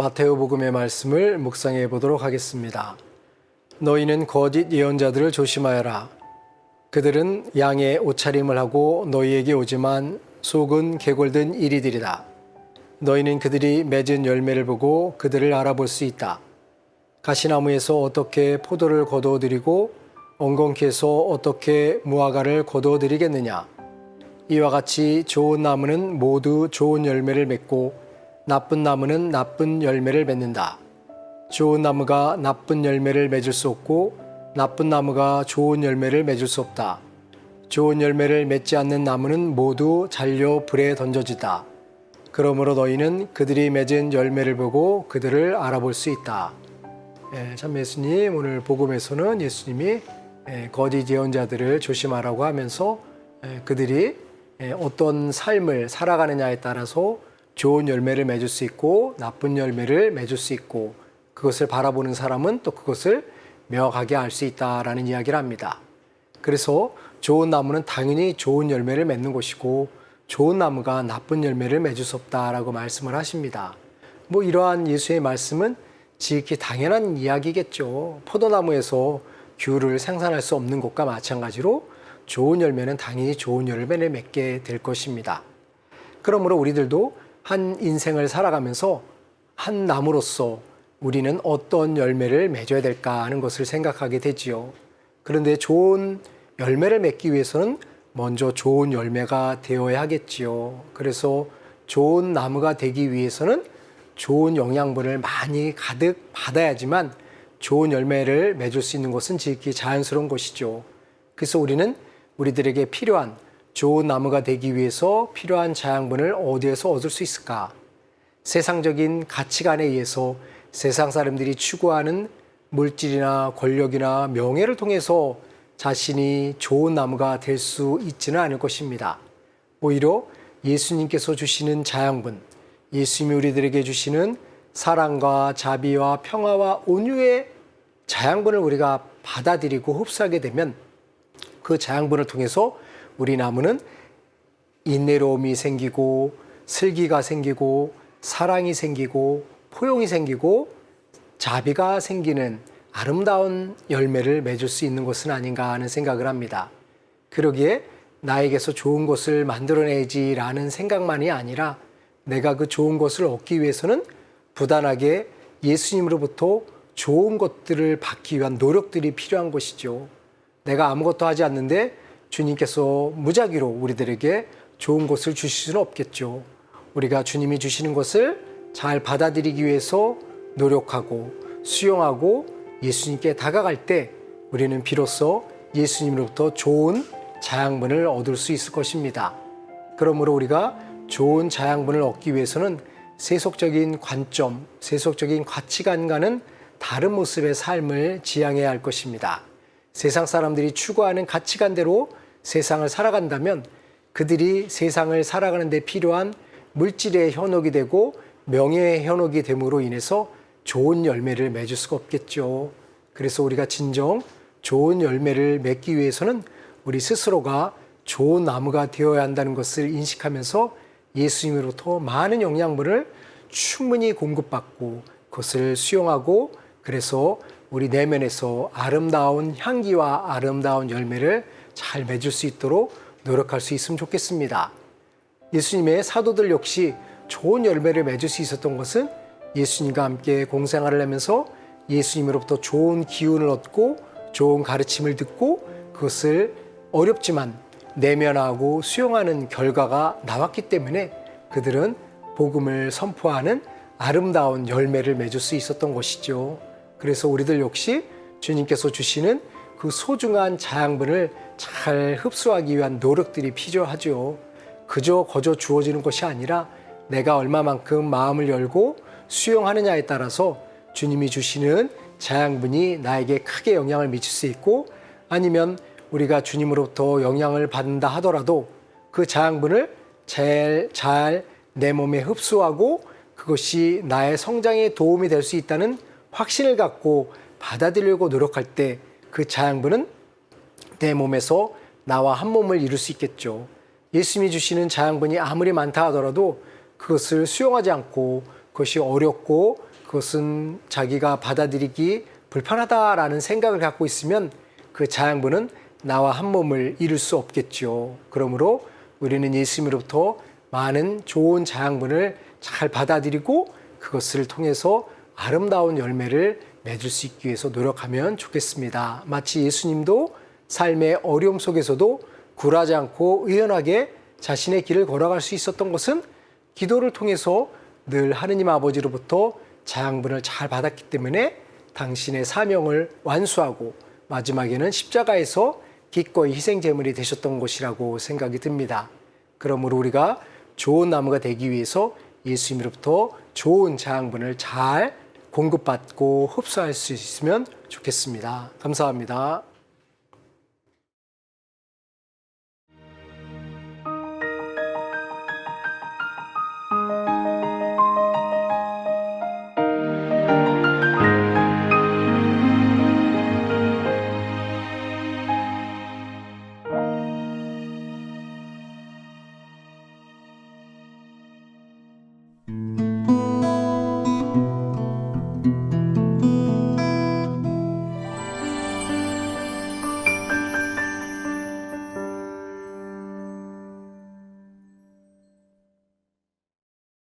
마테오복음의 말씀을 묵상해 보도록 하겠습니다. 너희는 거짓 예언자들을 조심하여라. 그들은 양의 옷차림을 하고 너희에게 오지만 속은 개골든 이리들이다. 너희는 그들이 맺은 열매를 보고 그들을 알아볼 수 있다. 가시나무에서 어떻게 포도를 거두어들이고 엉겅퀴에서 어떻게 무화과를 거두어들이겠느냐. 이와 같이 좋은 나무는 모두 좋은 열매를 맺고 나쁜 나무는 나쁜 열매를 맺는다. 좋은 나무가 나쁜 열매를 맺을 수 없고 나쁜 나무가 좋은 열매를 맺을 수 없다. 좋은 열매를 맺지 않는 나무는 모두 잘려 불에 던져지다. 그러므로 너희는 그들이 맺은 열매를 보고 그들을 알아볼 수 있다. 예, 참 예수님 오늘 복음에서는 예수님이 예, 거짓 예언자들을 조심하라고 하면서 예, 그들이 예, 어떤 삶을 살아가느냐에 따라서 좋은 열매를 맺을 수 있고 나쁜 열매를 맺을 수 있고 그것을 바라보는 사람은 또 그것을 명확하게 알 수 있다라는 이야기를 합니다. 그래서 좋은 나무는 당연히 좋은 열매를 맺는 것이고 좋은 나무가 나쁜 열매를 맺을 수 없다라고 말씀을 하십니다. 뭐 이러한 예수의 말씀은 지극히 당연한 이야기겠죠. 포도나무에서 귤을 생산할 수 없는 것과 마찬가지로 좋은 열매는 당연히 좋은 열매를 맺게 될 것입니다. 그러므로 우리들도 한 인생을 살아가면서 한 나무로서 우리는 어떤 열매를 맺어야 될까 하는 것을 생각하게 되지요. 그런데 좋은 열매를 맺기 위해서는 먼저 좋은 열매가 되어야 하겠지요. 그래서 좋은 나무가 되기 위해서는 좋은 영양분을 많이 가득 받아야지만 좋은 열매를 맺을 수 있는 것은 지극히 자연스러운 것이죠. 그래서 우리는 우리들에게 필요한 좋은 나무가 되기 위해서 필요한 자양분을 어디에서 얻을 수 있을까? 세상적인 가치관에 의해서 세상 사람들이 추구하는 물질이나 권력이나 명예를 통해서 자신이 좋은 나무가 될 수 있지는 않을 것입니다. 오히려 예수님께서 주시는 자양분, 예수님이 우리들에게 주시는 사랑과 자비와 평화와 온유의 자양분을 우리가 받아들이고 흡수하게 되면 그 자양분을 통해서 우리 나무는 인내로움이 생기고 슬기가 생기고 사랑이 생기고 포용이 생기고 자비가 생기는 아름다운 열매를 맺을 수 있는 것은 아닌가 하는 생각을 합니다. 그러기에 나에게서 좋은 것을 만들어내지라는 생각만이 아니라 내가 그 좋은 것을 얻기 위해서는 부단하게 예수님으로부터 좋은 것들을 받기 위한 노력들이 필요한 것이죠. 내가 아무것도 하지 않는데 주님께서 무작위로 우리들에게 좋은 것을 주실 수는 없겠죠. 우리가 주님이 주시는 것을 잘 받아들이기 위해서 노력하고 수용하고 예수님께 다가갈 때 우리는 비로소 예수님으로부터 좋은 자양분을 얻을 수 있을 것입니다. 그러므로 우리가 좋은 자양분을 얻기 위해서는 세속적인 관점, 세속적인 가치관과는 다른 모습의 삶을 지향해야 할 것입니다. 세상 사람들이 추구하는 가치관대로 세상을 살아간다면 그들이 세상을 살아가는 데 필요한 물질의 현혹이 되고 명예의 현혹이 됨으로 인해서 좋은 열매를 맺을 수가 없겠죠. 그래서 우리가 진정 좋은 열매를 맺기 위해서는 우리 스스로가 좋은 나무가 되어야 한다는 것을 인식하면서 예수님으로부터 많은 영양분을 충분히 공급받고 그것을 수용하고 그래서 우리 내면에서 아름다운 향기와 아름다운 열매를 잘 맺을 수 있도록 노력할 수 있으면 좋겠습니다. 예수님의 사도들 역시 좋은 열매를 맺을 수 있었던 것은 예수님과 함께 공생활을 하면서 예수님으로부터 좋은 기운을 얻고 좋은 가르침을 듣고 그것을 어렵지만 내면하고 수용하는 결과가 나왔기 때문에 그들은 복음을 선포하는 아름다운 열매를 맺을 수 있었던 것이죠. 그래서 우리들 역시 주님께서 주시는 그 소중한 자양분을 잘 흡수하기 위한 노력들이 필요하죠. 그저 거저 주어지는 것이 아니라 내가 얼마만큼 마음을 열고 수용하느냐에 따라서 주님이 주시는 자양분이 나에게 크게 영향을 미칠 수 있고 아니면 우리가 주님으로부터 영향을 받는다 하더라도 그 자양분을 잘내 몸에 흡수하고 그것이 나의 성장에 도움이 될 수 있다는 확신을 갖고 받아들이려고 노력할 때 그 자양분은 내 몸에서 나와 한 몸을 이룰 수 있겠죠. 예수님이 주시는 자양분이 아무리 많다 하더라도 그것을 수용하지 않고 그것이 어렵고 그것은 자기가 받아들이기 불편하다라는 생각을 갖고 있으면 그 자양분은 나와 한 몸을 이룰 수 없겠죠. 그러므로 우리는 예수님으로부터 많은 좋은 자양분을 잘 받아들이고 그것을 통해서 아름다운 열매를 맺을 수 있기 위해서 노력하면 좋겠습니다. 마치 예수님도 삶의 어려움 속에서도 굴하지 않고 의연하게 자신의 길을 걸어갈 수 있었던 것은 기도를 통해서 늘 하느님 아버지로부터 자양분을 잘 받았기 때문에 당신의 사명을 완수하고 마지막에는 십자가에서 기꺼이 희생 제물이 되셨던 것이라고 생각이 듭니다. 그러므로 우리가 좋은 나무가 되기 위해서 예수님으로부터 좋은 자양분을 잘 공급받고 흡수할 수 있으면 좋겠습니다. 감사합니다.